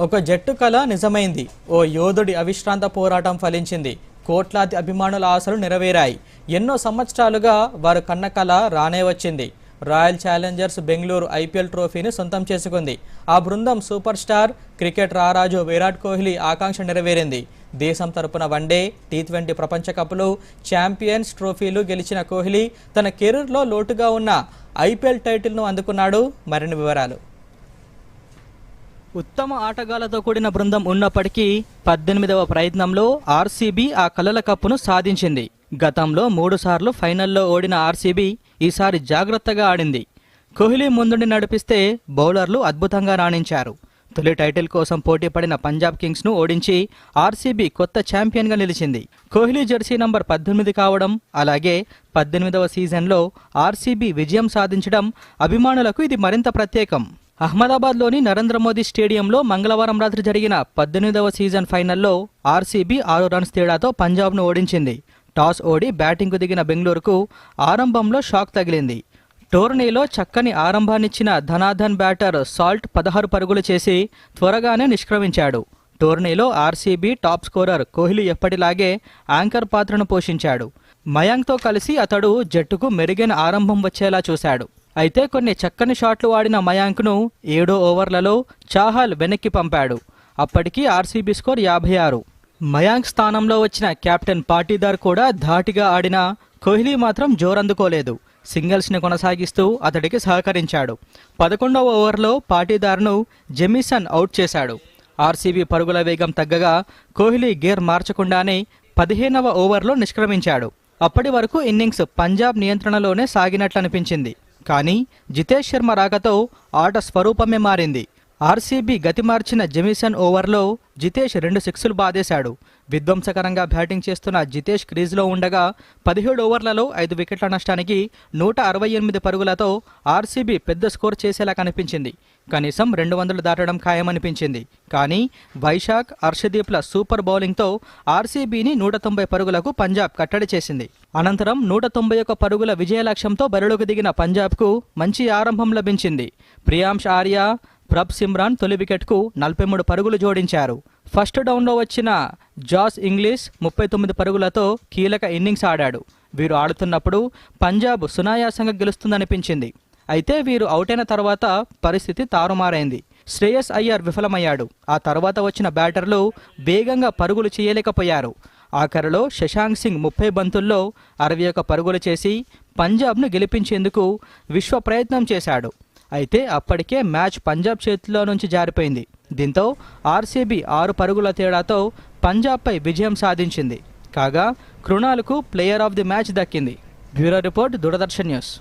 ఒక జట్టు కళ నిజమైంది. ఓ యోధుడి అవిశ్రాంత పోరాటం ఫలించింది. కోట్లాది అభిమానుల ఆశలు నెరవేరాయి. ఎన్నో సంవత్సరాలుగా వారు కన్న కళ రానే వచ్చింది. రాయల్ ఛాలెంజర్స్ బెంగళూరు ఐపీఎల్ ట్రోఫీని సొంతం చేసుకుంది. ఆ బృందం సూపర్ స్టార్ క్రికెట్ రారాజు విరాట్ కోహ్లీ ఆకాంక్ష నెరవేరింది. దేశం తరపున వన్డే టీ ట్వంటీ ప్రపంచ కప్లు ఛాంపియన్స్ ట్రోఫీలు గెలిచిన కోహ్లీ తన కెరీర్లో లోటుగా ఉన్న ఐపీఎల్ టైటిల్ను అందుకున్నాడు. మరిన్ని వివరాలు. ఉత్తమ ఆటగాళ్ళతో కూడిన బృందం ఉన్నప్పటికీ పద్దెనిమిదవ ప్రయత్నంలో ఆర్సీబీ ఆ కలల కప్పును సాధించింది. గతంలో మూడుసార్లు ఫైనల్లో ఓడిన ఆర్సీబీ ఈసారి జాగ్రత్తగా ఆడింది. కోహ్లీ ముందుండి నడిపిస్తే బౌలర్లు అద్భుతంగా రాణించారు. తొలి టైటిల్ కోసం పోటీ పడిన పంజాబ్ కింగ్స్ను ఓడించి ఆర్సీబీ కొత్త ఛాంపియన్గా నిలిచింది. కోహ్లీ జెర్సీ నంబర్ పద్దెనిమిది కావడం అలాగే పద్దెనిమిదవ సీజన్లో ఆర్సీబీ విజయం సాధించడం అభిమానులకు ఇది మరింత ప్రత్యేకం. అహ్మదాబాద్లోని నరేంద్ర మోదీ స్టేడియంలో మంగళవారం రాత్రి జరిగిన పద్దెనిమిదవ సీజన్ ఫైనల్లో ఆర్సీబీ ఆరు రన్స్ తేడాతో పంజాబ్ను ఓడించింది. టాస్ ఓడి బ్యాటింగ్కు దిగిన బెంగళూరుకు ఆరంభంలో షాక్ తగిలింది. టోర్నీలో చక్కని ఆరంభాన్నిచ్చిన ధనాధన్ బ్యాటర్ సాల్ట్ పదహారు పరుగులు చేసి త్వరగానే నిష్క్రమించాడు. టోర్నీలో ఆర్సీబీ టాప్ స్కోరర్ కోహ్లీ ఎప్పటిలాగే యాంకర్ పాత్రను పోషించాడు. మయాంక్తో కలిసి అతడు జట్టుకు మెరుగైన ఆరంభం వచ్చేలా చూశాడు. అయితే కొన్ని చక్కని షాట్లు ఆడిన మయాంక్ను ఏడో ఓవర్లలో చాహల్ వెనక్కి పంపాడు. అప్పటికి ఆర్సీబీ స్కోర్ యాభై ఆరు. మయాంక్ స్థానంలో వచ్చిన కెప్టెన్ పాటీదార్ కూడా ధాటిగా ఆడినా కోహ్లీ మాత్రం జోరందుకోలేదు. సింగిల్స్ని కొనసాగిస్తూ అతడికి సహకరించాడు. పదకొండవ ఓవర్లో పాటీదార్ను జెమిసన్ అవుట్ చేశాడు. ఆర్సీబీ పరుగుల వేగం తగ్గగా కోహ్లీ గేర్ మార్చకుండానే పదిహేనవ ఓవర్లో నిష్క్రమించాడు. అప్పటి వరకు ఇన్నింగ్స్ పంజాబ్ నియంత్రణలోనే సాగినట్లనిపించింది. కానీ జితేష్ శర్మ రాకతో ఆట స్వరూపమే మారింది. ఆర్సీబీ గతి మార్చిన జెమిసన్ ఓవర్లో జితేష్ రెండు సిక్సులు బాధేశాడు విధ్వంసకరంగా బ్యాటింగ్ చేస్తున్న జితేష్ క్రీజ్లో ఉండగా పదిహేడు ఓవర్లలో ఐదు వికెట్ల నష్టానికి నూట అరవై ఎనిమిది పరుగులతో ఆర్సీబీ పెద్ద స్కోర్ చేసేలా కనిపించింది. కనీసం రెండు వందలు దాటడం ఖాయమనిపించింది. కానీ వైశాఖ్ హర్షదీప్ల సూపర్ బౌలింగ్తో ఆర్సీబీని నూట తొంభై పరుగులకు పంజాబ్ కట్టడి చేసింది. అనంతరం నూట తొంభై ఒక్క పరుగుల విజయ లక్ష్యంతో బరిలోకి దిగిన పంజాబ్కు మంచి ఆరంభం లభించింది. ప్రియాంష్ ఆర్య ప్రభ్ సిమ్రాన్ తొలి వికెట్కు నలభై మూడు పరుగులు జోడించారు. ఫస్ట్ డౌన్లో వచ్చిన జాస్ ఇంగ్లీష్ ముప్పై తొమ్మిది పరుగులతో కీలక ఇన్నింగ్స్ ఆడాడు. వీరు ఆడుతున్నప్పుడు పంజాబ్ సునాయాసంగా గెలుస్తుందనిపించింది. అయితే వీరు అవుటైన తర్వాత పరిస్థితి తారుమారైంది. శ్రేయస్ అయ్యర్ విఫలమయ్యాడు. ఆ తర్వాత వచ్చిన బ్యాటర్లు వేగంగా పరుగులు చేయలేకపోయారు. ఆఖరిలో శశాంక్ సింగ్ ముప్పై బంతుల్లో అరవై ఒక్క పరుగులు చేసి పంజాబ్ను గెలిపించేందుకు విశ్వ ప్రయత్నం చేశాడు. అయితే అప్పటికే మ్యాచ్ పంజాబ్ చేతిలో నుంచి జారిపోయింది. దీంతో ఆర్సీబీ ఆరు పరుగుల తేడాతో పంజాబ్పై విజయం సాధించింది. కాగా కృణాలకు ప్లేయర్ ఆఫ్ ది మ్యాచ్ దక్కింది. Bureau report Doordarshan news.